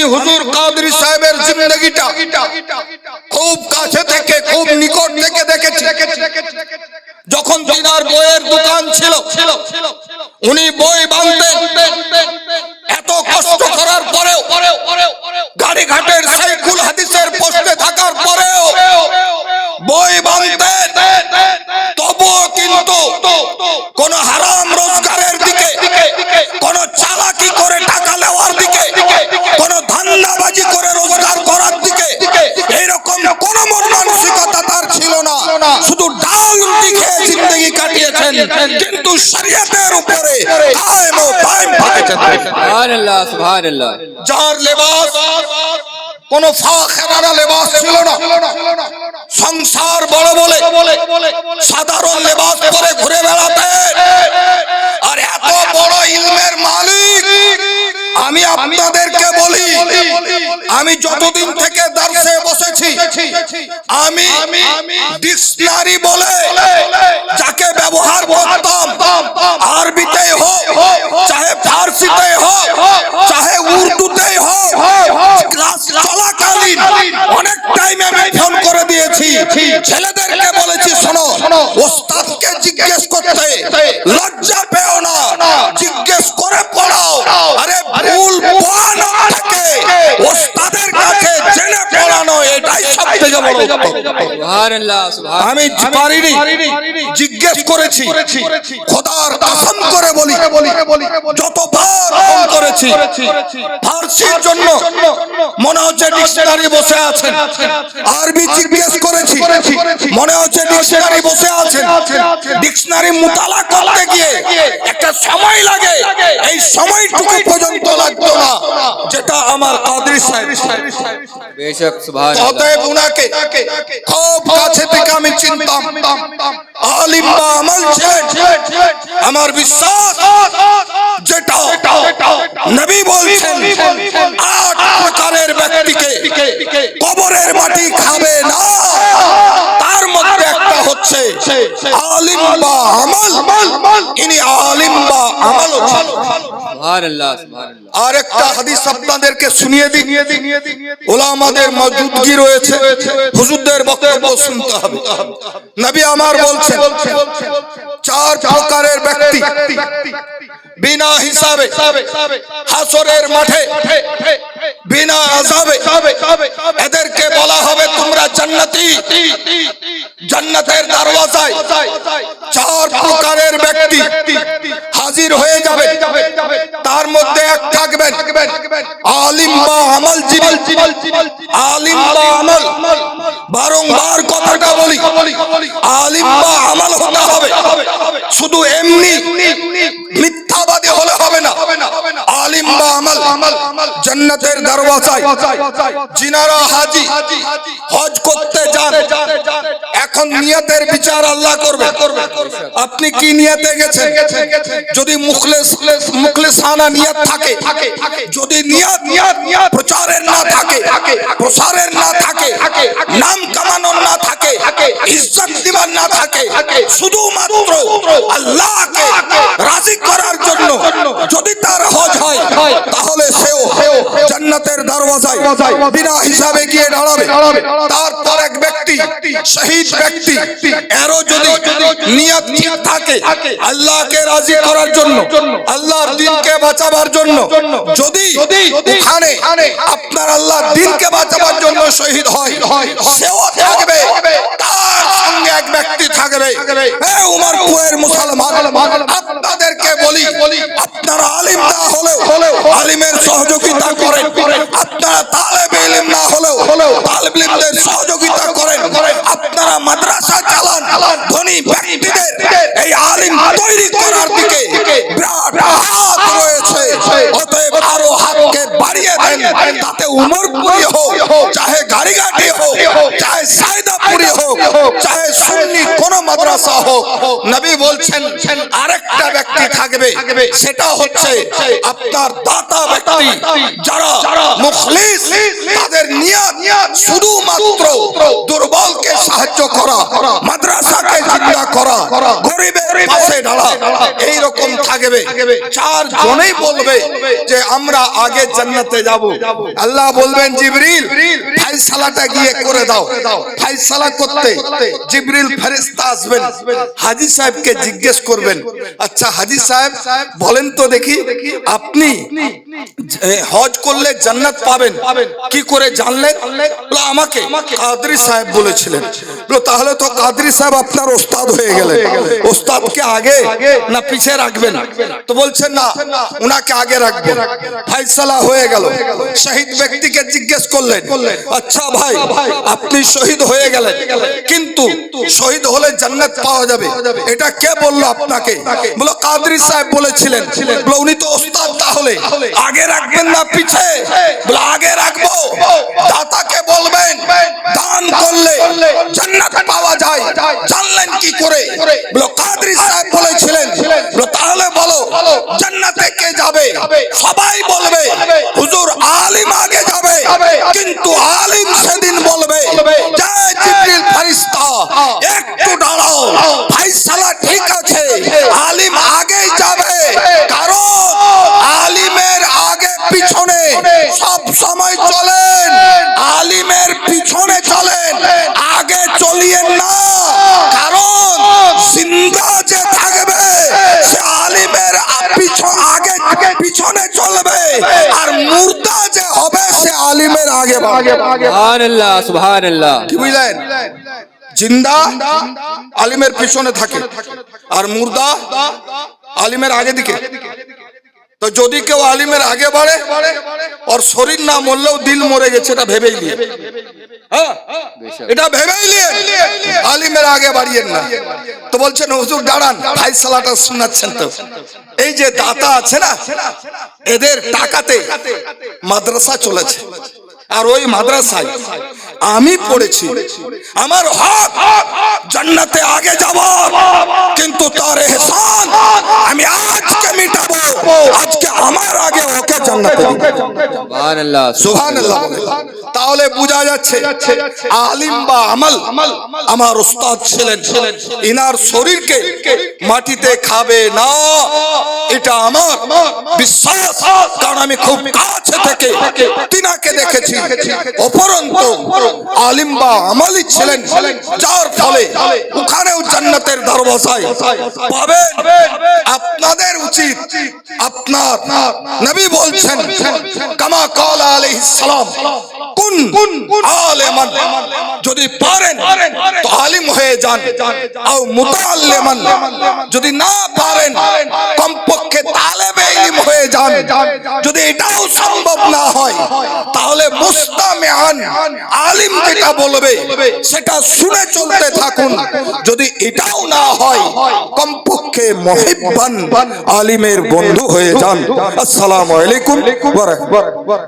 আমি হুজুর কাদরি সাহেবের জিন্দগিটা? খুব কাছে থেকে, খুব নিকট থেকে দেখেছি। যখন তিনার বইয়ের দোকান ছিল, উনি বই বাঁধতেন এত কষ্ট করার পরেও গাড়ি ঘাটের সাইকুল হাদিসের পোস্টে থাকার পরেও বই বাঁধতেন তবুও কিন্তু কোন হারাম রোজগারের দিকে, কোন চালাকি করে টাকা নেওয়ার না শুধু ডাল রুটি খেয়ে জিন্দগি কাটিয়েছেন কিন্তু শরীয়তের উপরে কায়েম ও দায়েম থেকেছেন সুবহান আল্লাহ সুবহান আল্লাহ যার লেবাস কোন ফাখেরানা লেবাস ছিল না। সংসার বড় বলে সাধারণ লেবাস পরে ঘুরে বেড়াতেন। আর এত বড় ইলমের মালিক আমি আপনাদেরকে বলি, আমি যতদিন থেকে দার্সে বসেছি, আমি ডিকশনারি বলে যাকে ব্যবহার করতাম, আরবিতে হোক, চাহে ফার্সিতে ওস্তাদের কাছে জেনে পড়ানো সবথেকে বড় আমি পারিনি জিজ্ঞেস করেছি। খোদার কসম করে বলি। যতবার ফোন করেছি ফার্সির জন্য মনে হচ্ছে ডিকশনারি বসে আছেন। আরবি জিজ্ঞেস করেছি। মনে হচ্ছে ডিকশনারি বসে আছেন। ডিকশনারি মুতালা করতে গিয়ে একটা সময় লাগে। এই সময়টুকু পর্যন্ত লাগতো না। যেটা আমার কাদরি সাহেব। বেশক সুবহান অতএব উনাকে খুব কাছে থেকে আমি চিনতাম। আলিম বা আমল আমার বিশ্বাস যেটা নবী বলছেন আট প্রকারের ব্যক্তিকে কবরের মাটি খাবে না। তার মধ্যে হচ্ছে আলিম বা আমল। ইনি আলিম বা আমল আর একটা হাদিস আপনাদেরকে শুনিয়ে দিই। ওলামাদের মজুদগি রয়েছে। হুজুরদের বক্তব্য শুনতে হবে। নবী আমার বলছেন চার প্রকারের ব্যক্তি বিনা হিসাবে হাসরের মাঠে বিনা আযাবে। এদেরকে বলা হবে তোমরা জান্নাতি। জান্নাতের দরওয়াজায় চার প্রকারের ব্যক্তি হাজির হয়ে যাবে। তার মধ্যে এক থাকবেন আলিম বা আমল জীবন আলিম বা আমল, বারংবার কথাটা বলি। আলিম বা আমল হতে হবে। শুধু এমনি মিথ্যাবাদী হলে হবে না। আলিম বা আমল জান্নাতের দরওয়াজায়। জিনারা হাজি, হজ করতে যান এখন নিয়তের বিচার আল্লাহ করবে। আপনি কি নিয়তে গেছেন? যদি মুখলেস, মুখলেসানা নিয়ত থাকে, যদি নিয়ত প্রচারের না থাকে, প্রসারের না থাকে, নাম কামানোর না থাকে ইজ্জত দিবার না থাকে শুধুমাত্র আল্লাহকে রাজি করার জন্য যদি তার হজ হয় তাহলে সেও জান্নাতের দরওয়াজায় বিনা হিসাবে গিয়ে দাঁড়াবে। তারপর এক ব্যক্তি শহীদ ব্যক্তি এরও যদি নিয়ত ঠিক থাকে। আল্লাহকে রাজি করার জন্য। আল্লাহর দিনকে বাঁচাবার জন্য। যদি ওখানে আপনার আল্লাহর দিনকে বাঁচাবার জন্য শহীদ হয় সেও থাকবে। তার সঙ্গে এক ব্যক্তি থাকবে। উমর কুয়ের মুসলমান আপনাদেরকে বলি আপনারা আলিম না হলেও আলিমের সহযোগিতা করেন। আপনারা তালেব ইলম না হলেও তালেব ইলমদের সহযোগিতা করেন। আপনারা মাদ্রাসা চালান ধনী ব্যক্তিদের এই আলিম তৈরি করার দিকে বিরাট হাত রয়েছে। অতএব আরও হাতকে বাড়িয়ে দেন তাতে উমরপুরি হোক চাহে গাড়িঘাটি হোক চাহে সাইদাপুরি হোক চাহে সুন্নি কোন মাদ্রাসা হোক। নবী বলছেন আরেকটা ব্যক্তি থাকবে সেটা হচ্ছে আপনার দাতা ব্যক্তি। যারা মুখলিস তাদের নিয়ত শুধুমাত্র দুর্বলকে সাহায্য করা মাদ্রাসাকে জিন্দা করা গরিবের পাশে দাঁড়া এই রকম থাকবে। চার জনেই বলবে যে আমরা আগে জান্নাতে যাব। আল্লাহ বলবেন জিবরিল ফাইসালাটা গিয়ে করে দাও। ফাইসালা করতে জিবরিল ফেরেশতা আসবেন। হাজী সাহেবকে জিজ্ঞেস করবেন। আচ্ছা হাজী সাহেব বলেন তো দেখি, আপনি হজ করলে জান্নাত পাবেন। কি করে জানলেন? আমাকে। কাদরি সাহেব বলেছিলেন। তাহলে তো কাদরি সাহেব আপনার ওস্তাদ হয়ে গেলেন। ওস্তাদকে আগে না পিছে রাখবেন? তো বলছেন, না, উনাকে আগে রাখবেন ফাইসালা হয়ে গেল। শহীদ ব্যক্তিকে জিজ্ঞেস করলেন আচ্ছা ভাই, আপনি শহীদ হয়ে গেলেন। কিন্তু শহীদ হলে জান্নাত পাওয়া যাবে। এটা কে বলল আপনাকে? বলো কাদরি সাহেব বলেছিলেন বলো উনি তো ওস্তাদ তাহলে আগে রাখবেন না পিছে? আগে রাখব। দাতাকে বলবেন, দান করলে জান্নাত পাওয়া যায়। জানলেন কি করে? বলো, কাদরি সাহেব বলেছিলেন, বলো, তাহলে বলো, জান্নাতে কে যাবে? সবাই বলবে, হুজুর আলিম আগে যাবে, কিন্তু আলিম সেদিন বলবে, জয় জিবরিল ফেরেশতা, একটু দাঁড়াও, ফাইসালা ঠিক আছে, আলিম আগে পিছনে চলবে। আর মুর্দা যে হবে সে আলিমের আগে বাড়বে সুবহান আল্লাহ সুবহান আল্লাহ কি বুঝলেন? জিন্দা আলিমের পিছনে থাকে আর মুর্দা আলিমের আগে দিকে। তো যদি কেউ আলিমের আগে বাড়ে ওর শরীর না মরলেও দিল মরে গেছে এটা ভেবেই নিয়ে। এটা ভেবেই নিয়ে আলিমের আগে বাড়িয়ে না। তো বলছেন, হুজুর, দাঁড়ান, ফাইসালাটা শোনাচ্ছেন তো। এই যে দাতা আছে না, এদের টাকাতে মাদ্রাসা চলেছে। আর ওই মাদ্রাসায় আমি পড়েছি। আমার হক জান্নাতে আগে যাব কিন্তু তার এহসান আমি আজকে মিটাবো। আজকে আমার আগে ওকে জান্নাতে দিব। সুবহান সুবহানাল্লাহ। তাহলে বোঝা যাচ্ছে আলিম বা আমল আমার উস্তাদ ছিলেন। ইনার শরীরকে মাটিতে খাবে না এটা আমার বিশ্বাস। কারণ আমি খুব কাছে থেকে তিনাকে দেখেছি। অপরন্ত আলিম বা আমালি ছিলেন, যার ফলে ওখানেও জান্নাতের দরবাসায় পাবেন। আপনাদের উচিত আপনার নবী বলছেন, কামা কাল আলাইহিস সালাম কুন আলেমান। যদি পারেন তো আলিম হয়ে যান। আও মুতাআল্লিমান। যদি না পারেন কমপক্ষে তালেবে ইলম হয়ে যান। যদি এটাও সম্ভব না হয় তাহলে মুস্তামিআন আলিম যেটা বলবে সেটা শুনে চলতে থাকুন। যদি এটাও না হয় কমপক্ষে মহিব্বান আলিমের বন্ধু হয়ে যান। আসসালামু আলাইকুম ওয়া রাহমাতুল্লাহ।